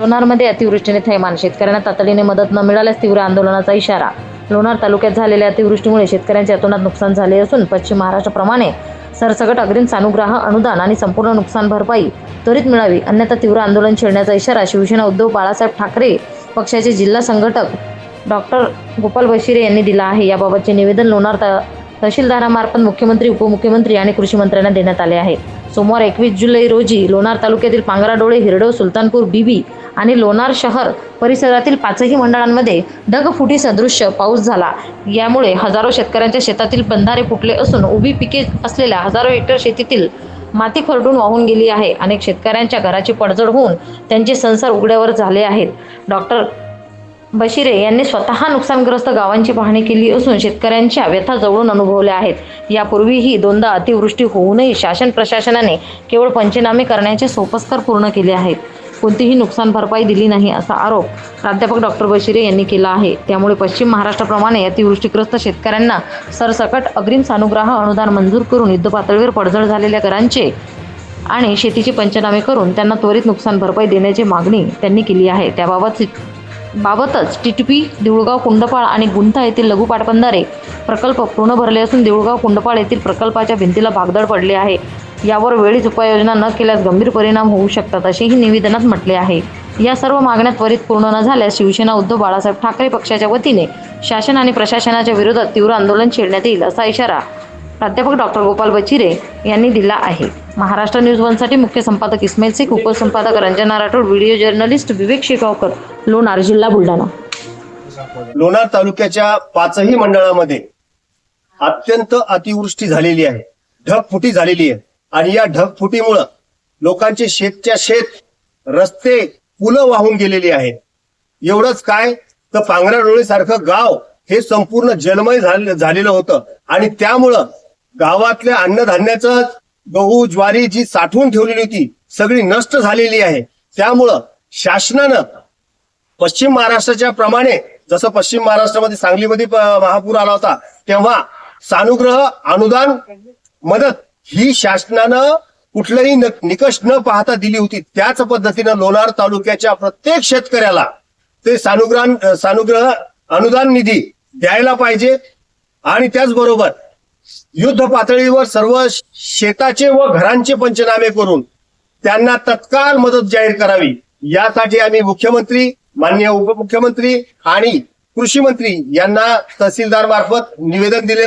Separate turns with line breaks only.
लोणारमध्ये अतिवृष्टीने थैमान. शेतकऱ्यांना तातडीने मदत न मिळाल्यास तीव्र आंदोलनाचा इशारा. लोणार तालुक्यात झालेल्या अतिवृष्टीमुळे शेतकऱ्यांचे अतोनात नुकसान झाले असून पश्चिम महाराष्ट्राप्रमाणे सरसकट अग्रिम सानुग्रह अनुदान आणि संपूर्ण नुकसान भरपाई त्वरित मिळावी. अन्यथा तीव्र आंदोलन छेडण्याचा इशारा शिवसेना उद्धव बाळासाहेब ठाकरे पक्षाचे जिल्हा संघटक डॉक्टर गोपाल बशिरे यांनी दिला आहे. याबाबतचे निवेदन लोणार त तहसीलदारामार्फत मुख्यमंत्री उपमुख्यमंत्री आणि कृषी मंत्र्यांना देण्यात आले आहे. सोमवार एकवीस जुलै रोजी लोणार तालुक्यातील पांगराडोळे हिरडव सुलतानपूर बीबी आणि लोणार शहर परिसरातील पाचही मंडळांमध्ये ढगफुटी सदृश्य पाऊस झाला. यामुळे हजारो शेतकऱ्यांच्या शेतातील बंधारे फुटले असून उभी पिके असलेल्या हजारो हेक्टर शेतीतील माती खरडून वाहून गेली आहे. अनेक शेतकऱ्यांच्या घराची पडझड होऊन त्यांचे संसार उघड्यावर झाले आहेत. डॉक्टर बशिरे यांनी स्वतः नुकसानग्रस्त गावांची पाहणी केली असून शेतकऱ्यांच्या व्यथा जवळून अनुभवल्या आहेत. यापूर्वीही दोनदा अतिवृष्टी होऊनही शासन प्रशासनाने केवळ पंचनामे करण्याचे सोपस्कर पूर्ण केले आहेत. कोणतीही नुकसान भरपाई दिली नाही असा आरोप प्राध्यापक डॉक्टर बशिरे यांनी केला आहे. त्यामुळे पश्चिम महाराष्ट्राप्रमाणे अतिवृष्टीग्रस्त शेतकऱ्यांना सरसकट अग्रिम सानुग्रह अनुदान मंजूर करून युद्धपातळीवर पडझड झालेल्या घरांचे आणि शेतीचे पंचनामे करून त्यांना त्वरित नुकसान भरपाई देण्याची मागणी त्यांनी केली आहे. त्याबाबत बाबतच टिटपी देऊळगाव कुंडपाळ आणि गुंथा येथील लघु पाटबंधारे प्रकल्प पूर्ण भरले असून देऊळगाव कुंडपाळ येथील प्रकल्पाच्या भिंतीला भागदड पडले आहे. यावर वेळीच उपाययोजना न केल्यास गंभीर परिणाम होऊ शकतात असेही निवेदनात म्हटले आहे. या सर्व मागण्या त्वरित पूर्ण न झाल्यास शिवसेना उद्धव बाळासाहेब ठाकरे पक्षाच्या वतीने शासन आणि प्रशासनाच्या विरोधात तीव्र आंदोलन छेडण्यात येईल असा इशारा प्राध्यापक डॉक्टर गोपाल बचिरे यांनी दिला आहे. महाराष्ट्र न्यूज वनसाठी मुख्य संपादक इस्माईल शेख उपसंपादक रंजना राठोड व्हिडिओ जर्नलिस्ट विवेक शेगावकर लोणार जिल्हा बुलढाणा.
लोणार तालुक्याच्या पाचही मंडळामध्ये अत्यंत अतिवृष्टी झालेली आहे ढगफुटी झालेली आहे. आणि या ढगफुटीमुळं लोकांचे शेतच्या शेत रस्ते पुलं वाहून गेलेली आहेत. एवढंच काय? तर पांघरा सारखं गाव हे संपूर्ण जलमय झालेलं होतं. आणि त्यामुळं गावातल्या अन्नधान्याचं गहू ज्वारी जी साठवून ठेवलेली होती सगळी नष्ट झालेली आहे. त्यामुळं शासनानं पश्चिम महाराष्ट्राच्या प्रमाणे जसं पश्चिम महाराष्ट्रामध्ये सांगलीमध्ये महापूर आला होता तेव्हा सानुग्रह अनुदान मदत ही शासनानं कुठलंही निकष न पाहता दिली होती त्याच पद्धतीनं लोणार तालुक्याच्या प्रत्येक शेतकऱ्याला ते सानुग्रह सानुग्रह अनुदान निधी द्यायला पाहिजे. आणि त्याचबरोबर युद्ध पातळीवर सर्व शेताचे व घरांचे पंचनामे करून त्यांना तत्काळ मदत जाहीर करावी. यासाठी आम्ही मुख्यमंत्री माननीय उपमुख्यमंत्री आणि कृषी मंत्री यांना तहसीलदार मार्फत निवेदन दिलेलं